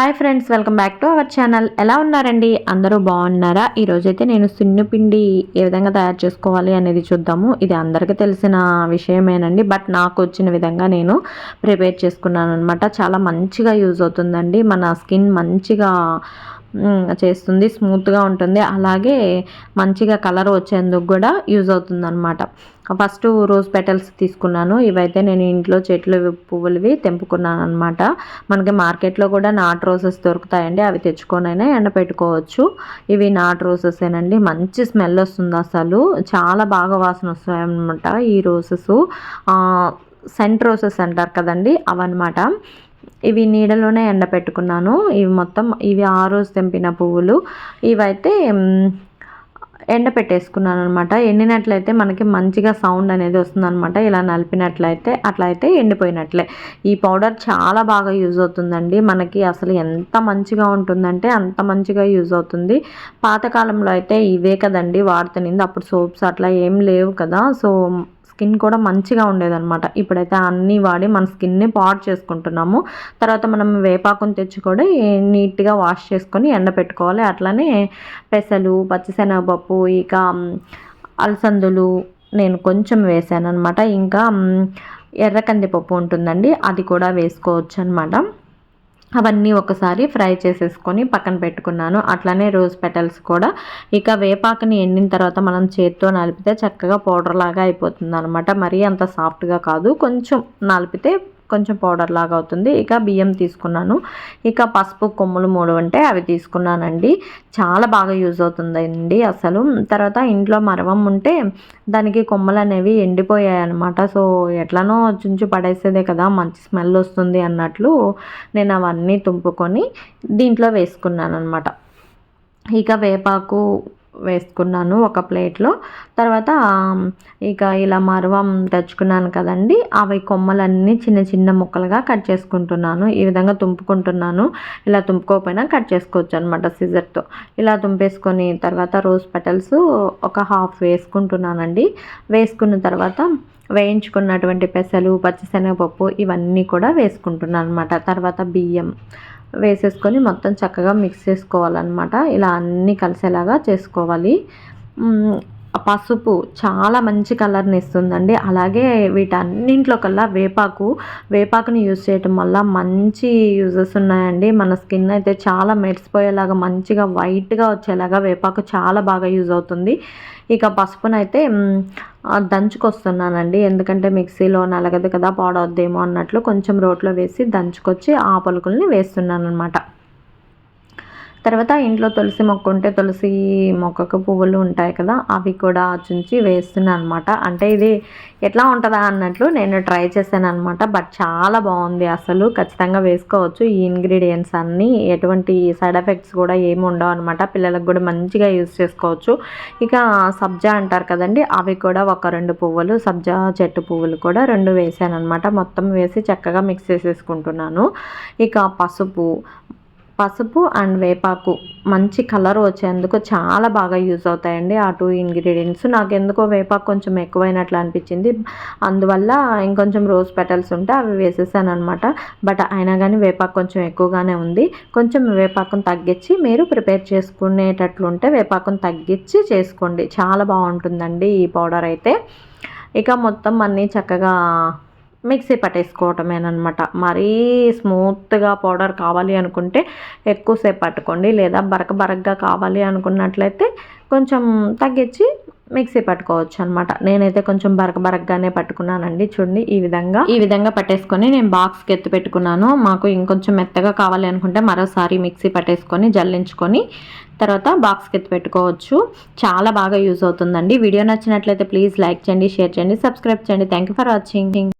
Hi friends welcome back to our channel. ఎలా ఉన్నారండి? అందరూ బాగున్నారా? ఈరోజైతే నేను సున్నుపిండి ఏ విధంగా తయారు చేసుకోవాలి అనేది చూద్దాము. ఇది అందరికీ తెలిసిన విషయమేనండి. బట్ నాకు వచ్చిన విధంగా నేను ప్రిపేర్ చేసుకున్నాను అనమాట చాలా మంచిగా యూజ్ అవుతుందండి. మన స్కిన్ మంచిగా చేస్తుంది స్మూత్గా ఉంటుంది. అలాగే మంచిగా కలర్ వచ్చేందుకు కూడా యూజ్ అవుతుంది అనమాట ఫస్ట్ రోజ్ పెటల్స్ తీసుకున్నాను. ఇవైతే నేను ఇంట్లో చెట్లు పువ్వులవి తెంపుకున్నాను అనమాట మనకి మార్కెట్లో కూడా నాట్ రోజెస్ దొరుకుతాయండి. అవి తెచ్చుకొనైనా ఎండ పెట్టుకోవచ్చు. ఇవి నాట్ రోజెసేనండి మంచి స్మెల్ వస్తుంది అసలు. చాలా బాగా వాసన వస్తాయి అనమాట ఈ రోజెస్ సెంట్ రోజెస్ అంటారు కదండి అవన్నమాట. ఇవి నీడలోనే ఎండపెట్టుకున్నాను ఇవి మొత్తం ఇవి ఆ రోజు తెంపిన పువ్వులు. ఇవైతే ఎండ పెట్టేసుకున్నాను అనమాట ఎండినట్లయితే మనకి మంచిగా సౌండ్ అనేది వస్తుందన్నమాట. ఇలా నలిపినట్లయితే అట్లా అయితే ఎండిపోయినట్లే. ఈ పౌడర్ చాలా బాగా యూజ్ అవుతుందండి. మనకి అసలు ఎంత మంచిగా ఉంటుందంటే అంత మంచిగా యూజ్ అవుతుంది. పాతకాలంలో అయితే ఇవే కదండి వాడుతుంది అప్పుడు సోప్స్ అట్లా ఏం లేవు కదా. సో స్కిన్ కూడా మంచిగా ఉండేదన్నమాట. ఇప్పుడైతే అన్నీ వాడి మన స్కిన్ని పాడు చేసుకుంటున్నాము. తర్వాత మనం వేపాకుని తెచ్చి కూడా నీట్గా వాష్ చేసుకొని ఎండపెట్టుకోవాలి అట్లనే పెసలు పచ్చిశనగపప్పు ఇక అలసందులు నేను కొంచెం వేసాను అనమాట ఇంకా ఎర్ర కందిపప్పు ఉంటుందండి అది కూడా వేసుకోవచ్చు అనమాట అవన్నీ ఒకసారి ఫ్రై చేసేసుకొని పక్కన పెట్టుకున్నాను. అట్లానే రోజ్ పెటల్స్ కూడా. ఇక వేపాకుని ఎండిన తర్వాత మనం చేత్తో నలిపితే చక్కగా పౌడర్ లాగా అయిపోతుంది అనమాట మరీ అంత సాఫ్ట్గా కాదు. కొంచెం నలిపితే కొంచెం పౌడర్ లాగా అవుతుంది. ఇక బియ్యం తీసుకున్నాను. ఇక పసుపు కొమ్ములు మూడు ఉంటే అవి తీసుకున్నానండి. చాలా బాగా యూజ్ అవుతుందండి అసలు. తర్వాత ఇంట్లో మరవం ఉంటే దానికి కొమ్మలు అనేవి ఎండిపోయాయి అనమాట సో ఎట్లనో చుంచు పడేసేదే కదా మంచి స్మెల్ వస్తుంది అన్నట్లు నేను అవన్నీ తుంపుకొని దీంట్లో వేసుకున్నాను అనమాట ఇక వేపాకు వేసుకున్నాను ఒక ప్లేట్లో. తర్వాత ఇక ఇలా మరవం తెచ్చుకున్నాను కదండి. అవి కొమ్మలన్నీ చిన్న చిన్న ముక్కలుగా కట్ చేసుకుంటున్నాను. ఈ విధంగా తుంపుకుంటున్నాను. ఇలా తుంపుకోకపోయినా కట్ చేసుకోవచ్చు అనమాట సిజర్తో. ఇలా తుంపేసుకొని తర్వాత రోజ్ పెటల్స్ ఒక హాఫ్ వేసుకుంటున్నానండి. వేసుకున్న తర్వాత వేయించుకున్నటువంటి పెసలు పచ్చిశనగపప్పు ఇవన్నీ కూడా వేసుకుంటున్నాను అనమాట తర్వాత బియ్యం. వేసేసుకొని మొత్తం చక్కగా మిక్స్ చేసుకోవాలన్నమాట. ఇలా అన్నీ కలిసేలాగా చేసుకోవాలి. పసుపు చాలా మంచి కలర్ని ఇస్తుందండి. అలాగే వీటన్నింట్లో కల్లా వేపాకు వేపాకుని యూజ్ చేయటం వల్ల మంచి యూజెస్ ఉన్నాయండి. మన స్కిన్ అయితే చాలా మెరిసిపోయేలాగా మంచిగా వైట్గా వచ్చేలాగా వేపాకు చాలా బాగా యూజ్ అవుతుంది. ఇక పసుపునైతే దంచుకొస్తున్నానండి. ఎందుకంటే మిక్సీలో నలగదు కదా పాడవద్దేమో అన్నట్లు కొంచెం రోట్లో వేసి దంచుకొచ్చి ఆ పలుకుల్ని వేస్తున్నాను అనమాట తర్వాత ఇంట్లో తులసి మొక్క ఉంటే తులసి మొక్కకు పువ్వులు ఉంటాయి కదా అవి కూడా చుంచి వేస్తున్నాను అనమాట అంటే ఇది ఎట్లా ఉంటుందా అన్నట్లు నేను ట్రై చేశాను అనమాట బట్ చాలా బాగుంది అసలు. ఖచ్చితంగా వేసుకోవచ్చు. ఈ ఇంగ్రీడియంట్స్ అన్నీ ఎటువంటి సైడ్ ఎఫెక్ట్స్ కూడా ఏమి ఉండవు అనమాట. పిల్లలకు కూడా మంచిగా యూస్ చేసుకోవచ్చు. ఇక సబ్జా అంటారు కదండి అవి కూడా ఒక రెండు పువ్వులు సబ్జా చెట్టు పువ్వులు కూడా రెండు వేసాను అనమాట మొత్తం వేసి చక్కగా మిక్స్ చేసేసుకుంటున్నాను. ఇక పసుపు పసుపు అండ్ వేపాకు. మంచి కలర్ వచ్చేందుకు చాలా బాగా యూజ్ అవుతాయండి ఆ టూ ఇంగ్రీడియంట్స్. నాకు ఎందుకో వేపాకు కొంచెం ఎక్కువైనట్లు అనిపించింది. అందువల్ల ఇంకొంచెం రోజ్ పెటల్స్ ఉంటే అవి వేసేసాను అనమాట బట్ అయినా కానీ వేపాకు కొంచెం ఎక్కువగానే ఉంది. కొంచెం వేపాకును తగ్గించి మీరు ప్రిపేర్ చేసుకునేటట్లుంటే వేపాకును తగ్గించి చేసుకోండి. చాలా బాగుంటుందండి ఈ పౌడర్ అయితే. ఇక మొత్తం అన్నీ చక్కగా మిక్సీ పట్టేసుకోవటమేనమాట మరీ స్మూత్గా పౌడర్ కావాలి అనుకుంటే ఎక్కువసేపు పట్టుకోండి. లేదా బరక బరకగా కావాలి అనుకున్నట్లయితే కొంచెం తగ్గించి మిక్సీ పట్టుకోవచ్చు అనమాట నేనైతే కొంచెం బరక బరకగానే పట్టుకున్నానండి. చూడండి ఈ విధంగా. ఈ విధంగా పట్టేసుకొని నేను బాక్స్కి ఎత్తి పెట్టుకున్నాను. మాకు ఇంకొంచెం మెత్తగా కావాలి అనుకుంటే మరోసారి మిక్సీ పట్టేసుకొని జల్లించుకొని తర్వాత బాక్స్కి ఎత్తి పెట్టుకోవచ్చు. చాలా బాగా యూజ్ అవుతుందండి. వీడియో నచ్చినట్లయితే ప్లీజ్ లైక్ చేయండి షేర్ చేయండి సబ్స్క్రైబ్ చేయండి. Thank for watching.